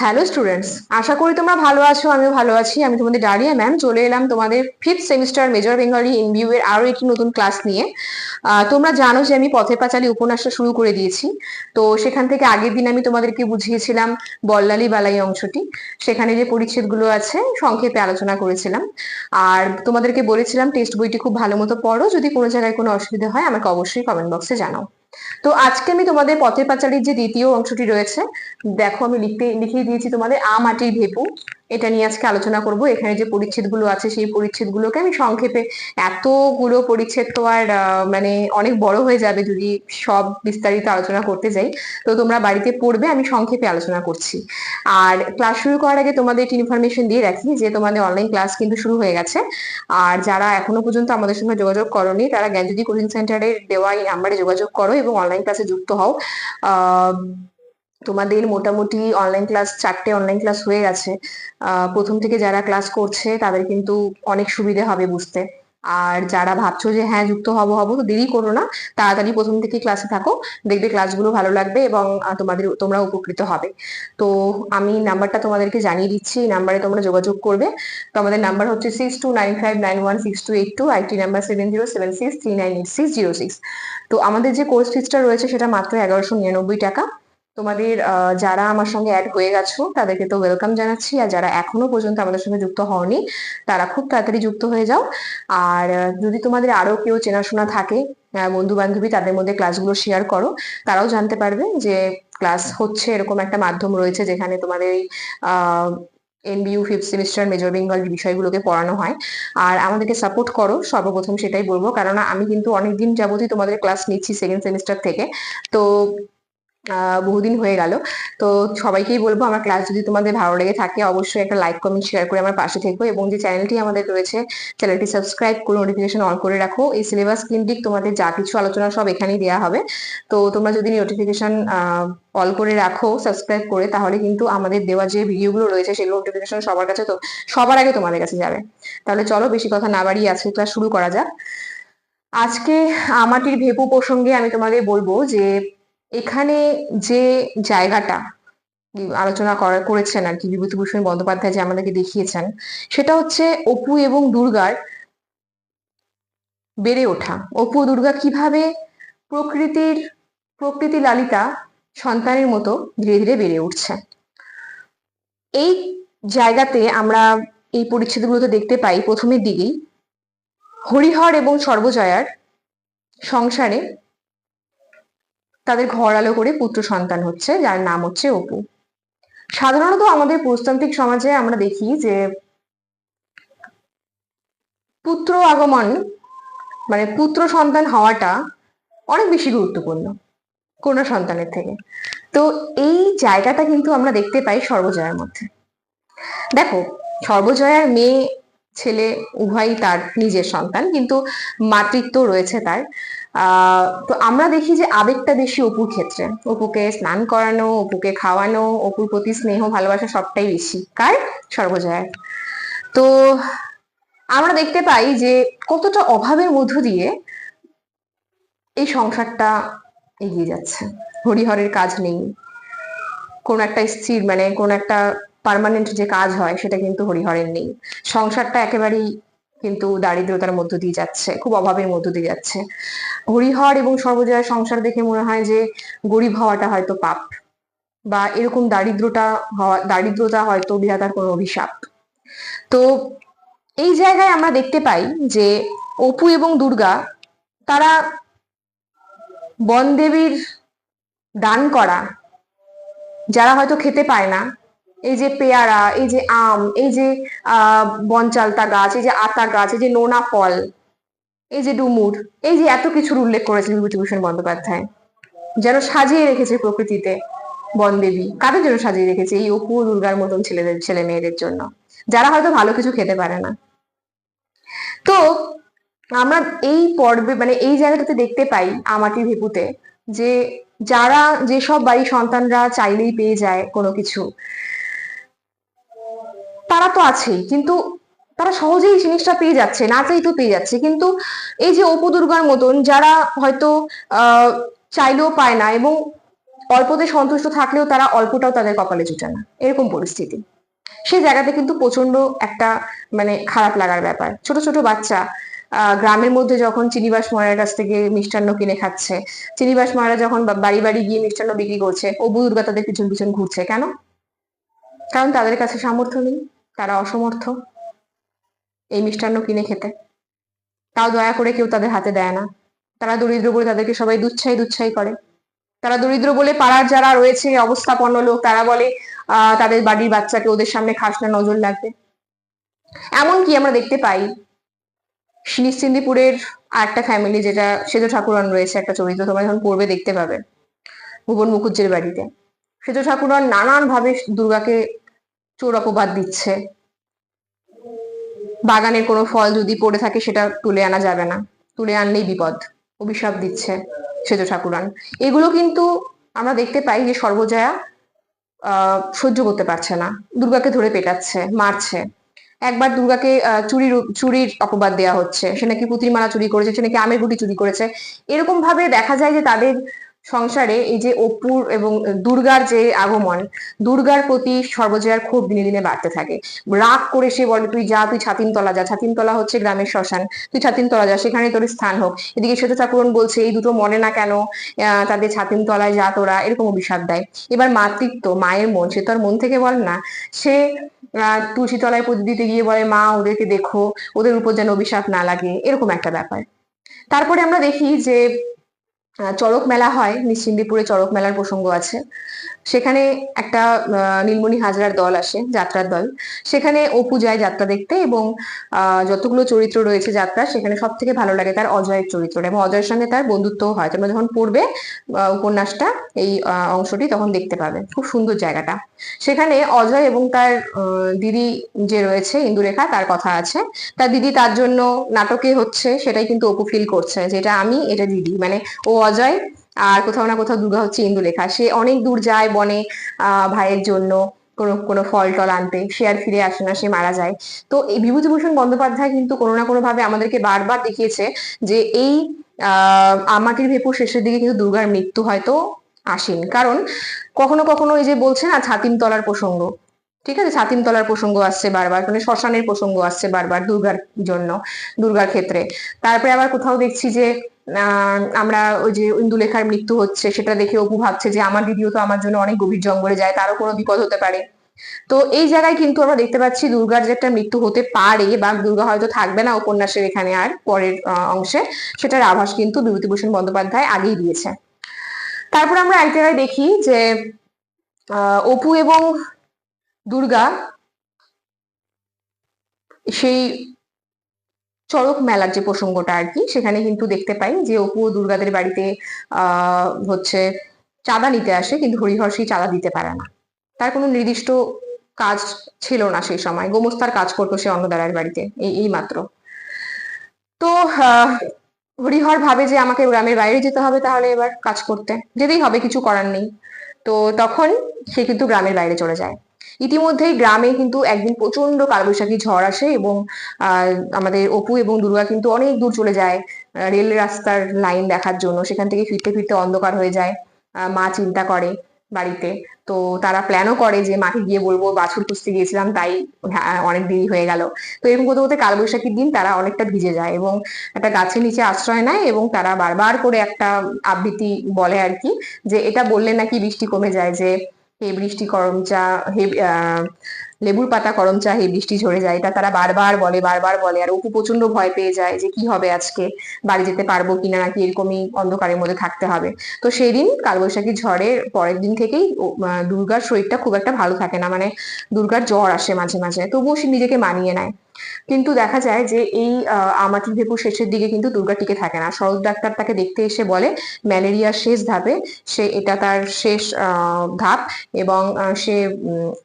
Hello students আশা করি তোমরা ভালো আছো, আমিও ভালো আছি। আমি তোমাদের ডালিয়া ম্যাম চলে এলাম তোমাদের fifth semester major Bengali NBU এর আরও একটি নতুন ক্লাস নিয়ে। তোমরা জানো যে আমি পথের পাঁচালী উপন্যাসটা শুরু করে দিয়েছি। তো সেখান থেকে আগের দিন আমি তোমাদেরকে বুঝিয়েছিলাম বল্লালি বালাই অংশটি। সেখানে যে পরিচ্ছেদগুলো আছে, সংক্ষেপে আলোচনা করেছিলাম। আর তোমাদেরকে বলেছিলাম টেক্সট বইটি খুব ভালো মতো পড়ো। যদি কোনো জায়গায় কোনো অসুবিধা হয়, আমাকে অবশ্যই কমেন্ট বক্সে জানাও। তো আজকে আমি তোমাদের পথে পাঁচালীর যে দ্বিতীয় অংশটি রয়েছে, দেখো আমি লিখতে লিখিয়ে দিয়েছি তোমাদের আ মাটির ভেপু এটা নিয়ে আজকে আলোচনা করব। এখানে যে পরিচ্ছেদগুলো আছে, সেই পরিচ্ছেদগুলোকে আমি সংক্ষেপে এতগুলো পরিচ্ছেদ তো আর মানে অনেক বড় হয়ে যাবে যদি সব বিস্তারিত আলোচনা করতে যাই। তো তোমরা বাড়িতে পড়বে, আমি সংক্ষেপে আলোচনা করছি। আর ক্লাস শুরু করার আগে তোমাদের একটি ইনফরমেশন দিয়ে রাখি যে তোমাদের অনলাইন ক্লাস কিন্তু শুরু হয়ে গেছে। আর যারা এখনও পর্যন্ত আমাদের সঙ্গে যোগাযোগ করনি, তারা জ্ঞানজ্যোতি কোচিং সেন্টারের দেওয়া এই নাম্বারে যোগাযোগ করো এবং অনলাইন ক্লাসে যুক্ত হও। তোমাদের মোটামুটি অনলাইন ক্লাস চারটে অনলাইন ক্লাস হয়ে গেছে। প্রথম থেকে যারা ক্লাস করছে, তাদের কিন্তু অনেক সুবিধে হবে বুঝতে। আর যারা ভাবছ যে হ্যাঁ যুক্ত হব হব, তো দেরি করো না। তাড়াতাড়ি প্রথম থেকে ক্লাসে থাকো। দেখবে ক্লাসগুলো ভালো লাগবে এবং তোমাদের, তোমরা উপকৃত হবে। তো আমি নাম্বারটা তোমাদেরকে জানিয়ে দিচ্ছি। এই নাম্বারে তোমরা যোগাযোগ করবে। তো আমাদের নাম্বার হচ্ছে six two nine five nine one six two eight two IT number seven zero seven six three nine eight six zero six তো আমাদের যে কোর্স ফিসটা রয়েছে, সেটা মাত্র এগারোশো নিরানব্বই টাকা। তোমাদের যারা আমার সঙ্গে অ্যাড হয়ে গেছো, তাদেরকে তো ওয়েলকাম জানাচ্ছি। আর যারা এখনও পর্যন্ত আমাদের সঙ্গে যুক্ত হওনি, তারা খুব তাড়াতাড়ি যুক্ত হয়ে যাও। আর যদি তোমাদের আরও কেউ চেনাশোনা থাকে বন্ধু বান্ধবী তাদের মধ্যে ক্লাসগুলো শেয়ার করো। তারাও জানতে পারবে যে ক্লাস হচ্ছে এরকম একটা মাধ্যম রয়েছে যেখানে তোমাদের এই আহ NBU fifth semester major Bengal বিষয়গুলোকে পড়ানো হয়। আর আমাদেরকে সাপোর্ট করো, সর্বপ্রথম সেটাই বলব। কারণ আমি কিন্তু অনেকদিন যাবতই তোমাদের ক্লাস নিচ্ছি সেকেন্ড সেমিস্টার থেকে। তো বহুদিন হয়ে গেল। তো সবাইকেই বলব, আমার ক্লাস যদি তোমাদের ভালো লেগে থাকে, অবশ্যই একটা লাইক কমেন্ট শেয়ার করে আমার পাশে থেকো এবং যে চ্যানেলটি আমাদের রয়েছে চ্যানেলটি সাবস্ক্রাইব করে নোটিফিকেশন অন করে রাখো। এই সিলেবাস ক্লিনিক তোমাদের যা কিছু আলোচনা সব এখানেই দেওয়া হবে। তো তোমরা যদি নোটিফিকেশন অল করে রাখো সাবস্ক্রাইব করে, তাহলে কিন্তু আমাদের দেওয়া যে ভিডিওগুলো রয়েছে, সেগুলো নোটিফিকেশন সবার কাছে তো, সবার আগে তোমাদের কাছে যাবে। তাহলে চলো বেশি কথা না বাড়িয়ে আজকে ক্লাস শুরু করা যাক। আজকে আমাটির ভেপু প্রসঙ্গে আমি তোমাদের বলব যে এখানে যে জায়গাটা আলোচনা করা করেছেন আর কি বিভূতিভূষণ বন্দ্যোপাধ্যায় যে আমাদেরকে দেখিয়েছেন, সেটা হচ্ছে অপু এবং দুর্গার বেড়ে ওঠা। অপু দুর্গা কীভাবে প্রকৃতির প্রকৃতি লালিতা সন্তানের মতো ধীরে ধীরে বেড়ে উঠছে। এই জায়গাতে আমরা এই পরিচ্ছেদগুলোতে দেখতে পাই প্রথমের দিকেই হরিহর এবং সর্বজয়ার সংসারে তাদের ঘর আলো করে পুত্র সন্তান হচ্ছে, যার নাম হচ্ছে অপু। সাধারণত আমাদের পুরুষতান্ত্রিক সমাজে আমরা দেখি যে পুত্র আগমন মানে পুত্র সন্তান হওয়াটা অনেক বেশি গুরুত্বপূর্ণ কন্যা সন্তানের থেকে। তো এই জায়গাটা কিন্তু আমরা দেখতে পাই সর্বজয়ার মধ্যে। দেখো, সর্বজয়ার মেয়ে, ছেলে, উভয়ই তার নিজের সন্তান, কিন্তু মাতৃত্ব রয়েছে তার। তো আমরা দেখি যে আবেগটা বেশি অপুর ক্ষেত্রে। অপুকে স্নান করানো, অপুকে খাওয়ানো, অপুর প্রতি স্নেহ, ভালোবাসা সবটাই বেশি। কার? সর্বজয়ার। তো আমরা দেখতে পাই যে কতটা অভাবের মধ্য দিয়ে এই সংসারটা এগিয়ে যাচ্ছে। হরিহরের কাজ নেই। কোন একটা স্থির মানে কোন একটা পার্মানেন্ট যে কাজ হয়, সেটা কিন্তু হরিহরের নেই। সংসারটা একেবারেই কিন্তু দারিদ্রতার মধ্য দিয়ে যাচ্ছে, খুব অভাবের মধ্য দিয়ে যাচ্ছে। হরিহর এবং সর্বজয়ের সংসার দেখে মনে হয় যে গরিব হওয়াটা হয়তো পাপ, বা এরকম দারিদ্রতা হওয়া, দারিদ্রতা হয়তো বিধাতার কোনো অভিশাপ। তো এই জায়গায় আমরা দেখতে পাই যে অপু এবং দুর্গা, তারা বনদেবীর দান করা, যারা হয়তো খেতে পায় না এই যে পেয়ারা, এই যে আম, এই যে বনচালতা গাছ, এই যে আতা গাছ, এই যে নোনা ফল, এই যে ডুমুর, এই যে এত কিছুর উল্লেখ করেছে বিভূতিভূষণ বন্দ্যোপাধ্যায়। যেন সাজিয়ে রেখেছে প্রকৃতিতে বনদেবী। কাদের জন্য সাজিয়ে রেখেছে এই অপু দুর্গার মতন ছেলেদের, ছেলে মেয়েদের জন্য? যারা হয়তো ভালো কিছু খেতে পারে না। তো আমরা এই পর্বে মানে এই জায়গাটাতে দেখতে পাই আমাটি ভেপুতে যে যারা, যেসব বাড়ির সন্তানরা চাইলেই পেয়ে যায় কোনো কিছু তারা তো আছেই, কিন্তু তারা সহজেই জিনিসটা পেয়ে যাচ্ছে, না চাই চাইতেও পেয়ে যাচ্ছে। কিন্তু এই যে অপু দুর্গার মতন যারা হয়তো চাইলেও পায় না এবং অল্পতে সন্তুষ্ট থাকলেও তারা অল্পটাও তাদের কপালে জুটে না, এরকম পরিস্থিতি। সেই জায়গাতে কিন্তু প্রচণ্ড একটা মানে খারাপ লাগার ব্যাপার। ছোট ছোট বাচ্চা গ্রামের মধ্যে যখন চিনিবাস ময়রার কাছ থেকে মিষ্টান্ন কিনে খাচ্ছে, চিনিবাস ময়রা যখন বাড়ি বাড়ি গিয়ে মিষ্টান্ন বিক্রি করছে অবু দুর্গা তাদের পিছন পিছন ঘুরছে। কেন? কারণ তাদের কাছে সামর্থ্য নেই। তারা অসমর্থ। এই মিষ্টান্ন কিনে খেতে। তাও দয়া করে কেউ তাদের হাতে দেয় না। তারা দরিদ্র বলে তাদেরকে সবাই দুচ্ছাই দুচ্ছাই করে। তারা দরিদ্র বলে পাড়ার যারা রয়েছে, অবস্থাপন্ন লোক, তারা বলে তাদের বাড়ির বাচ্চাকে ওদের সামনে খাস না, নজর লাগবে। এমনকি আমরা দেখতে পাই নিশ্চিন্দিপুরের আর একটা ফ্যামিলি যেটা, সেজ ঠাকুরন রয়েছে একটা চরিত্র, তোমরা যখন পড়বে দেখতে পাবে, ভুবন মুখুজ্জের বাড়িতে। সেজ ঠাকুরন নানান ভাবে দুর্গাকে চোর অপবাদ দিচ্ছে। বাগানের কোনো ফল যদি পড়ে থাকে সেটা তুলে আনা যাবে না। তুলে আনলেই বিপদ। অভিশাপ দিচ্ছে সেজ ঠাকুরান। এগুলো কিন্তু আমরা দেখতে পাই যে সর্বজয়া সহ্য করতে পারছে না। দুর্গাকে ধরে পেটাচ্ছে, মারছে। একবার দুর্গাকে চুরির চুরির অপবাদ দেওয়া হচ্ছে। সে নাকি পুঁতির মালা চুরি করেছে, সে নাকি আমের গুটি চুরি করেছে। এরকম ভাবে দেখা যায় যে তাদের সংসারে এই যে অপুর এবং দুর্গার যে আগমন, দুর্গার প্রতি সর্বজয়ার ক্ষোভ দিনে দিনে বাড়তে থাকে। রাগ করে সে বলে, তুই যা, তুই ছাতিম তলা যা। ছাতিম তলা হচ্ছে গ্রামের শ্মশান। তুই ছাতিম তলা যা সেখানে তোর স্থান হোক। এদিকে শ্বেত ঠাকুরন বলছে, এই দুটো মনে না কেন? তাদের ছাতিন তলায় যা তোরা। এরকম অভিশাপ দেয়। এবার মাতৃত্ব, মায়ের মন, সে তো আর মন থেকে বল না। সে তুলসী তলায় পুজো দিতে গিয়ে বলে, মা, ওদেরকে দেখো, ওদের উপর যেন অভিশাপ না লাগে। এরকম একটা ব্যাপার। তারপরে আমরা দেখি যে চড়ক মেলা হয় নিশ্চিন্দিপুরে চড়ক মেলার প্রসঙ্গ আছে। সেখানে একটা নীলমণি হাজরার দল আসে, যাত্রার দল। সেখানে অপু যায় যাত্রা দেখতে এবং যতগুলো চরিত্র রয়েছে যাত্রা, সেখানে সব থেকে ভালো লাগে তার অজয়ের চরিত্রটা এবং অজয়ের সঙ্গে তার বন্ধুত্বও হয়। তোমরা যখন পড়বে উপন্যাসটা, এই অংশটি তখন দেখতে পাবে। খুব সুন্দর জায়গাটা। সেখানে অজয় এবং তার দিদি যে রয়েছে, ইন্দুরেখা, তার কথা আছে। তার দিদি তার জন্য নাটকে হচ্ছে, সেটাই কিন্তু অপু ফিল করছে, যেটা আমি, এটা দিদি। মানে ও অজয় আর কোথাও না কোথাও দুর্গা হচ্ছে ইন্দুলেখা সে অনেক দূর যায় বনে ভাইয়ের জন্য কোনো কোনো ফল টল আনতে। সে আর ফিরে আসে না, সে মারা যায়। তো এই বিভূতিভূষণ বন্দ্যোপাধ্যায় কিন্তু কোনো না কোনো ভাবে আমাদেরকে বারবার দেখিয়েছে যে এই আমাটির ভেপুর শেষের দিকে কিন্তু দুর্গার মৃত্যু হয়তো আসেন। কারণ কখনো কখনো এই যে বলছে না ছাতিম তলার প্রসঙ্গ। ঠিক আছে? ছাতিম তলার প্রসঙ্গ আসছে বারবার মানে শ্মশানের প্রসঙ্গ আসছে বারবার দুর্গার জন্য, দুর্গার ক্ষেত্রে। তারপরে আবার কোথাও দেখছি যে আমরা ওই যে ইন্দুলেখার মৃত্যু হচ্ছে, সেটা দেখে অপু ভাবছে যে আমার দিদিও তো আমার জন্য অনেক গভীর জঙ্গলে যায়, তারও কোনো বিপদ হতে পারে। তো এই জায়গায় কিন্তু আমরা দেখতে পাচ্ছি দুর্গার যে একটা মৃত্যু হতে পারে, বা দুর্গা হয়তো থাকবে না উপন্যাসের এখানে আর পরের অংশে সেটার আভাস কিন্তু বিভূতিভূষণ বন্দ্যোপাধ্যায় আগেই দিয়েছে। তারপর আমরা এক জায়গায় দেখি যে অপু এবং দুর্গা সেই চড়ক মেলার যে প্রসঙ্গটা আর কি, সেখানে কিন্তু দেখতে পাই যে অপু ও দুর্গাদের বাড়িতে হচ্ছে চাঁদা নিতে আসে, কিন্তু হরিহর সেই চাঁদা দিতে পারে না। তার কোনো নির্দিষ্ট কাজ ছিল না সেই সময়। গোমস্তার কাজ করতো সে অন্নদারায়ের বাড়িতে, এই এই মাত্র। তো হরিহর ভাবে যে আমাকে গ্রামের বাইরে যেতে হবে তাহলে এবার কাজ করতে। যেতেই হবে, কিছু করার নেই। তো তখন সে কিন্তু গ্রামের বাইরে চলে যায়। ইতিমধ্যেই গ্রামে কিন্তু একদিন প্রচণ্ড কালবৈশাখী ঝড় আসে এবং আমাদের অপু এবং দুর্গা কিন্তু অনেক দূর চলে যায় রেল রাস্তার লাইন দেখার জন্য। সেখান থেকে ফিরতে ফিরতে অন্ধকার হয়ে যায় মা চিন্তা করে বাড়িতে। তো তারা প্ল্যানও করে যে মাকে গিয়ে বলব, বাছুর খুঁজতে গিয়েছিলাম, তাই অনেক দেরি হয়ে গেল। তো এরকম করতে করতে কালবৈশাখীর দিন তারা অনেকটা ভিজে যায় এবং একটা গাছের নিচে আশ্রয় নেয় এবং তারা বারবার করে একটা আবৃত্তি বলে আর কি, যে এটা বললে নাকি বৃষ্টি কমে যায়, যে হে বৃষ্টি করম চা, হে লেবুর পাতা করম চা, হে বৃষ্টি ঝরে যায়। এটা তারা বারবার বলে বারবার বলে। আর অপু প্রচণ্ড ভয় পেয়ে যায় যে, কি হবে আজকে? বাড়ি যেতে পারব কিনা নাকি এরকমই অন্ধকারের মধ্যে থাকতে হবে? তো সেই দিন কালবৈশাখী ঝড়ের পরের দিন থেকেই দুর্গার শরীরটা খুব একটা ভালো থাকে না। মানে দুর্গার জ্বর আসে মাঝে মাঝে। তবুও সে নিজেকে মানিয়ে নেয়। কিন্তু দেখা যায় যে এই আহ, আমাটির ভেপুর শেষের দিকে কিন্তু দুর্গা টিকে থাকে না। শরৎ ডাক্তার তাকে দেখতে এসে বলে ম্যালেরিয়ার শেষ ধাপে সে এটা তার শেষ ধাপ এবং সে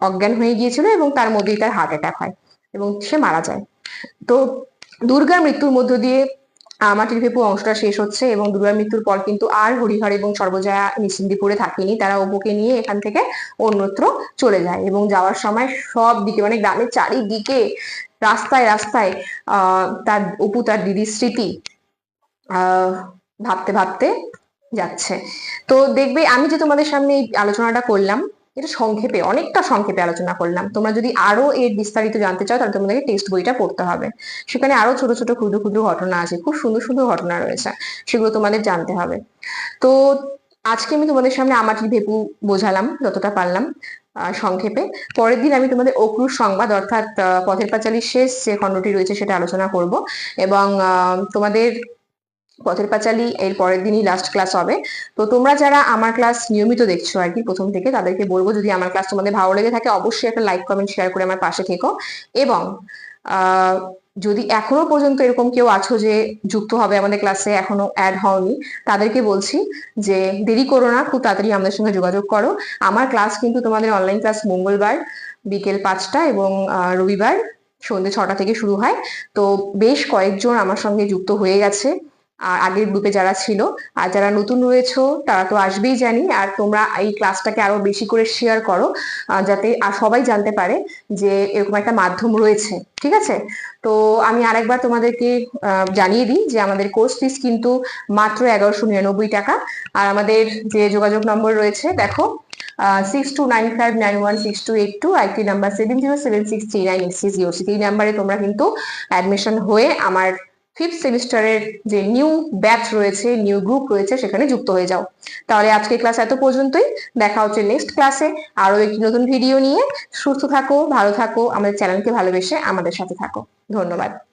অজ্ঞান হয়ে গিয়েছিল এবং তার মধ্যেই তার হার্ট অ্যাটাক হয় এবং সে মারা যায়। তো দুর্গার মৃত্যুর মধ্য দিয়ে মাটির ভেপু অংশটা শেষ হচ্ছে এবং দুর্গার মৃত্যুর পর কিন্তু আর হরিহর এবং সর্বজয়া নিশ্চিন্দিপুরে থাকেনি। তারা ওপোকে নিয়ে এখান থেকে অন্যত্র চলে যায় এবং যাওয়ার সময় সব দিকে মানে গ্রামের চারিদিকে রাস্তায় রাস্তায় তার অপু, তার দিদির স্মৃতি ভাবতে ভাবতে যাচ্ছে। তো দেখবে, আমি যে তোমাদের সামনে এই আলোচনাটা করলাম, এটা সংক্ষেপে, অনেকটা সংক্ষেপে আলোচনা করলাম। তোমরা যদি আরও এর বিস্তারিত জানতে চাও, তাহলে তোমাদেরকে টেক্সট বইটা পড়তে হবে। সেখানে আরও ছোট ছোট, ক্ষুদ্র ক্ষুদ্র ঘটনা আছে, খুব সুন্দর সুন্দর ঘটনা রয়েছে, সেগুলো তোমাদের জানতে হবে। তো আজকে আমি তোমাদের সামনে আমার ভেপু বোঝালাম, যতটা পারলাম সংক্ষেপে, পরের দিন আমি তোমাদের অক্রুর সংবাদ, অর্থাৎ পথের পাঁচালীর শেষ যে খণ্ডটি রয়েছে সেটা আলোচনা করব এবং তোমাদের পথের পাঁচালী এর পরের দিনই লাস্ট ক্লাস হবে। তো তোমরা যারা আমার ক্লাস নিয়মিত দেখছ আর কি প্রথম থেকে, তাদেরকে বলব যদি আমার ক্লাস তোমাদের ভালো লেগে থাকে, অবশ্যই একটা লাইক কমেন্ট শেয়ার করে আমার পাশে থেকো এবং যদি এখনও পর্যন্ত এরকম কেউ আছো যে যুক্ত হবে আমাদের ক্লাসে এখনও অ্যাড হওনি, তাদেরকে বলছি যে দেরি করো না, খুব তাড়াতাড়ি আমাদের সঙ্গে যোগাযোগ করো। আমার ক্লাস কিন্তু তোমাদের অনলাইন ক্লাস মঙ্গলবার বিকেল পাঁচটা এবং রবিবার সন্ধ্যে ছটা থেকে শুরু হয়। তো বেশ কয়েকজন আমার সঙ্গে যুক্ত হয়ে গেছে। আর আগের গ্রুপে যারা ছিল, আর যারা নতুন রয়েছো, তারা তো আসবেই জানি, আর তোমরা এই ক্লাসটাকে আরও বেশি করে শেয়ার করো যাতে আর সবাই জানতে পারে যে এরকম একটা মাধ্যম রয়েছে, ঠিক আছে? তো আমি আরেকবার তোমাদেরকে জানিয়ে দিই যে আমাদের কোর্স ফিস কিন্তু মাত্র এগারোশো নিরানব্বই টাকা, আর আমাদের যে যোগাযোগ নম্বর রয়েছে, দেখো six two nine five nine one six two eight two আরেকটি number seven zero seven six three nine eight six zero six এই নাম্বারে তোমরা কিন্তু অ্যাডমিশন হয়ে আমার ফিফথ সেমিস্টারের যে নিউ ব্যাচ রয়েছে নিউ গ্রুপ রয়েছে, সেখানে যুক্ত হয়ে যাও। তাহলে আজকে ক্লাস এত পর্যন্তই। দেখা হচ্ছে নেক্সট ক্লাসে আরও একটি নতুন ভিডিও নিয়ে। সুস্থ থাকো, ভালো থাকো। আমাদের চ্যানেলকে ভালোবেসে আমাদের সাথে থাকো। ধন্যবাদ।